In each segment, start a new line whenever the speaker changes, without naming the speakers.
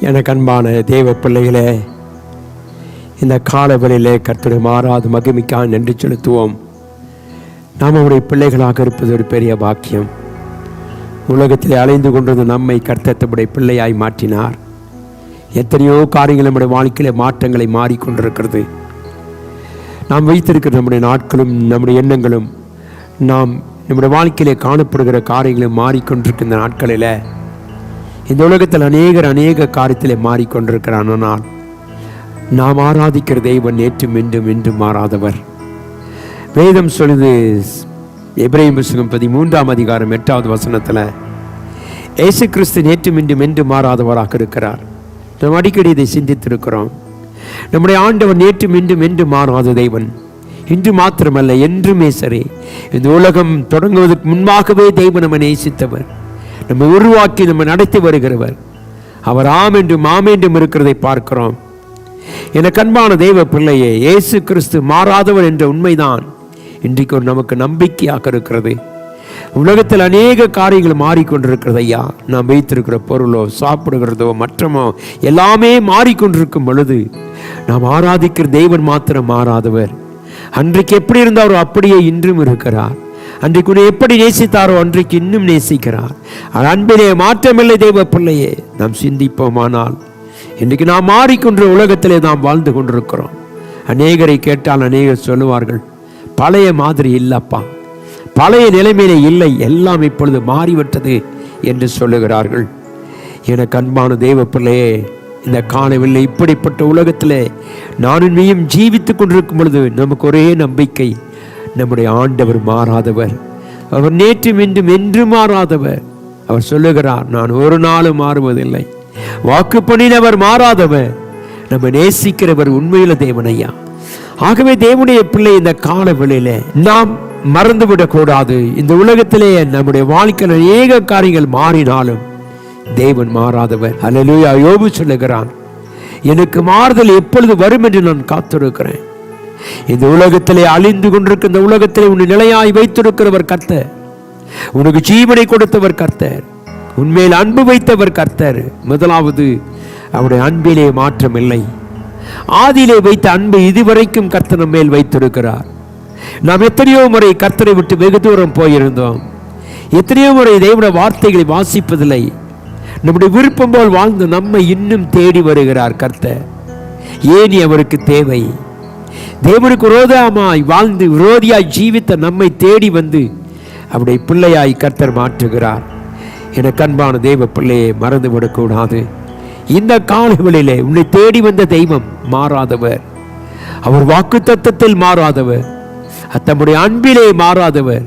எனக்கு அன்பான தேவ பிள்ளைகளே இந்த காலவெளியிலே கர்த்தரை மாறாத மகிமைக்காக நன்றி செலுத்துவோம். நாம் அவருடைய பிள்ளைகளாக இருப்பது ஒரு பெரிய பாக்கியம். உலகத்தில் அலைந்து கொண்டிருந்த நம்மை கர்த்தத்தமுடைய பிள்ளையாய் மாற்றினார். எத்தனையோ காரியங்கள் நம்முடைய வாழ்க்கையில் மாற்றங்களை மாறிக்கொண்டிருக்கிறது. நாம் வைத்திருக்கிற நம்முடைய நாட்களும் நம்முடைய எண்ணங்களும் நாம் நம்முடைய வாழ்க்கையிலே காணப்படுகிற காரியங்களும் மாறிக்கொண்டிருக்கிற நாட்களில் இந்த உலகத்தில் அநேகர் அநேக காரியத்தில் மாறிக்கொண்டிருக்கிறான் ஆனால் நாம் ஆராதிக்கிற தெய்வம் நேற்றும் இன்றும் இன்றும் மாறாதவர். வேதம் சொல்லுது எப்ரஹிம் புஸ்தகம் பதிமூன்றாம் அதிகாரம் எட்டாவது வசனத்தில் இயேசு கிறிஸ்து நேற்றும் இன்றும் என்று மாறாதவராக இருக்கிறார். நாம் அடிக்கடி இதை சிந்தித்திருக்கிறோம். நம்முடைய ஆண்டவர் நேற்றும் இன்றும் என்று மாறாத தெய்வன் இன்று மாத்திரமல்ல என்றுமே சரி. இந்த உலகம் தொடங்குவதற்கு முன்பாகவே தெய்வம் நம்ம நேசித்தவர். நம்ம உருவாக்கி நம்ம நடத்தி வருகிறவர். அவர் ஆம் என்றும் ஆம் என்றும் இருக்கிறதை பார்க்கிறோம். என கண்பான தெய்வ பிள்ளையே இயேசு கிறிஸ்து மாறாதவர் என்ற உண்மைதான் இன்றைக்கு ஒரு நமக்கு நம்பிக்கையாக இருக்கிறது. உலகத்தில் அநேக காரியங்கள் மாறிக்கொண்டிருக்கிறது ஐயா. நாம் வைத்திருக்கிற பொருளோ சாப்பிடுகிறதோ மற்றமோ எல்லாமே மாறிக்கொண்டிருக்கும் பொழுது நாம் ஆராதிக்கிற தெய்வன் மாத்திரம் மாறாதவர். அன்றைக்கு எப்படி இருந்தாரோ அப்படியே இன்றும் இருக்கிறார். அன்றைக்கு எப்படி நேசித்தாரோ அன்றைக்கு இன்னும் நேசிக்கிறார். அவர் அன்பிலே மாற்றமில்லை தெய்வ பிள்ளையே நாம் சிந்திப்போமானால். இன்றைக்கு நாம் மாறிக்கொன்ற உலகத்திலே நாம் வாழ்ந்து கொண்டிருக்கிறோம். அநேகரை கேட்டால் அநேகர் சொல்லுவார்கள் பழைய மாதிரி இல்லப்பா. பழைய நிலைமையிலே இல்லை எல்லாம் இப்பொழுது மாறிவிட்டது என்று சொல்லுகிறார்கள். எனக்கு அன்பான தெய்வ பிள்ளையே இந்த காணவில்லை இப்படிப்பட்ட உலகத்திலே நானும் நீயும் ஜீவித்துக் கொண்டிருக்கும் பொழுது நமக்கு ஒரே நம்பிக்கை. நம்முடைய ஆண்டவர் மாறாதவர். அவர் நேற்றும் இன்றும் என்று மாறாதவர். அவர் சொல்லுகிறார் நான் ஒரு நாளும் மாறுவதில்லை. வாக்கு பண்ணினவர் மாறாதவர். நம்ம நேசிக்கிறவர் உண்மையில தேவனையா ஆகவே தேவனுடைய பிள்ளை இந்த கால வேளையில நாம் மறந்துவிடக்கூடாது. இந்த உலகத்திலே நம்முடைய வாழ்க்கையில் அநேக காரியங்கள் மாறினாலும் தேவன் மாறாதவர். அல்லேலூயா யோபு சொல்லுகிறான் எனக்கு மாறுதல் எப்பொழுது வரும் என்று நான் காத்திருக்கிறேன். இந்த உலகத்திலே அழிந்து கொண்டிருக்க இந்த உலகத்திலே உன்னை நிலையாய் வைத்திருக்கிறவர் கர்த்தர். உனக்கு ஜீவனை கொடுத்தவர் கர்த்தர். உண்மையில் அன்பு வைத்தவர் கர்த்தர். முதலாவது அவருடைய அன்பிலே மாற்றம் இல்லை ஆதியிலே வைத்த அன்பு இதுவரைக்கும் கர்த்தர் மேல் வைத்திருக்கிறார். நாம் எத்தனையோ முறை கர்த்தரை விட்டு வெகு தூரம் போயிருந்தோம். எத்தனையோ முறை தேவன வார்த்தைகளை வாசிப்பதில்லை. நம்முடைய விருப்பம் போல் வாழ்ந்து நம்மை இன்னும் தேடி வருகிறார் கர்த்தர். ஏனி அவருக்கு தேவை? தேவனுக்கு விரோதமாய் வாழ்ந்து விரோதியாய் ஜீவித்த நம்மை தேடி வந்து அவருடைய பிள்ளையாய் கர்த்தர் மாற்றுகிறார். என கண்பான தெய்வ பிள்ளையை மறந்து விடக்கூடாது. இந்த காலங்களிலே உன்னை தேடி வந்த தெய்வம் மாறாதவர். அவர் வாக்கு தத்தத்தில் மாறாதவர். தம்முடைய அன்பிலே மாறாதவர்.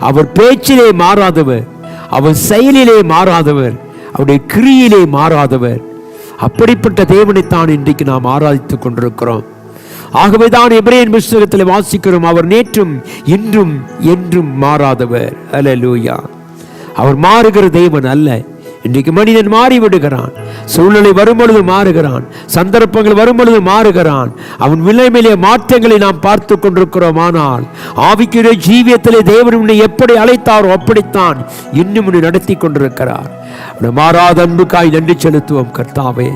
அவர் பேச்சிலே மாறாதவர். அவர் செயலிலே மாறாதவர். அவருடைய கிரியிலே மாறாதவர். அப்படிப்பட்ட தேவனைத்தான் இன்றைக்கு நாம் ஆராதித்துக் கொண்டிருக்கிறோம். ஆகவே தான் எபிரேன் புஸ்தகத்தில் வாசிக்கிறோம் அவர் நேற்றும் இன்றும் என்றும் மாறாதவர். அல்லேலூயா அவர் மாறுகிற தேவன் அல்ல. இன்றைக்கு மனிதன் மாறி விடுகிறான் சூழ்நிலை வரும்பொழுது மாறுகிறான். சந்தர்ப்பங்கள் வரும்பொழுது மாறுகிறான். அவன் விலைமையிலே மாற்றங்களை நாம் பார்த்து கொண்டிருக்கிறோம். ஆனால் ஆவிக்குரிய ஜீவியத்திலே தேவன் உன்னை எப்படி அழைத்தாரோ அப்படித்தான் இன்னும் உன்னை நடத்தி கொண்டிருக்கிறார். மாறாத அன்புக்காய் நன்றி செலுத்துவோம் கர்த்தாவே.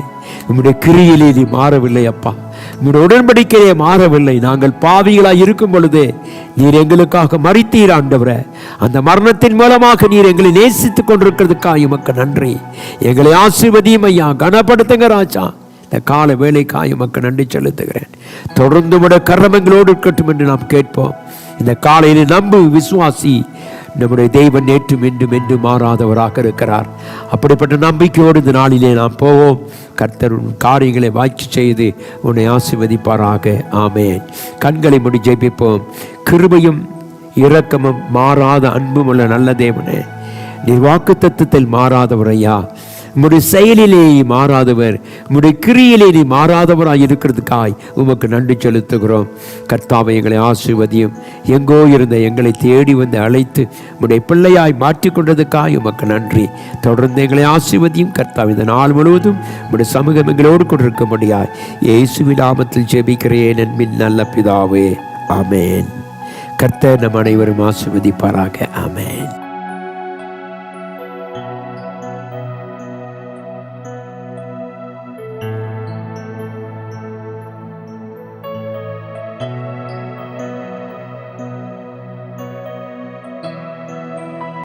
உம்முடைய கிரியிலே மாறவில்லை அப்பா. உம்முடைய உடன்படிக்கையே மாறவில்லை. நாங்கள் பாவிகளாய் இருக்கும் பொழுது நீர் எங்களுக்காக மறித்தீர் ஆண்டவர. அந்த மரணத்தின் மூலமாக நீர் எங்களை நேசித்துக் கொண்டிருக்கிறதுக்காக எமக்கு நன்றி. எங்களை ஆசிர்வதியும் ஐயா கனப்படுத்துங்க ராஜா. இந்த கால வேலைக்காய் உமக்கு நன்றி செலுத்துகிறேன். தொடர்ந்து விட கர்மங்களோடு இருக்கட்டும் என்று நாம் கேட்போம். இந்த காலையில் நம்பு விசுவாசி நம்முடைய தெய்வம் நேற்றும் என்றும் என்று மாறாதவராக இருக்கிறார். அப்படிப்பட்ட நம்பிக்கையோடு இந்த நாளிலே நாம் போவோம். கர்த்தர் உன் காரியங்களை வாய்ச்சி செய்து உன்னை ஆசிர்வதிப்பாராக. ஆமேன். கண்களை முடி ஜெபிப்போம். கிருபையும் இரக்கமும் மாறாத அன்பும் உள்ள நல்ல தேவனே நீர் வாக்கு தத்துவத்தில் மாறாதவர் ஐயா உம்முடைய செயலிலே மாறாதவர் உம்முடைய கிரியிலே நீ மாறாதவராய் இருக்கிறதுக்காய் உமக்கு நன்றி செலுத்துகிறோம். கர்த்தாவை எங்களை ஆசிர்வதியும். எங்கோ இருந்த எங்களை தேடி வந்து அழைத்து உம்முடைய பிள்ளையாய் மாற்றிக்கொண்டதுக்காய் உமக்கு நன்றி. தொடர்ந்து எங்களை ஆசிர்வதியும். கர்த்தாவை இந்த நாள் முழுவதும் உம்முடைய சமூகம் எங்களோடு கொண்டிருக்க முடியாய் இயேசு நாமத்தில் ஜெபிக்கிறேன் நன்மின் நல்ல பிதாவே. ஆமேன். கர்த்தர் நம் அனைவரும் ஆசிர்வதிப்பாராக. ஆமேன்.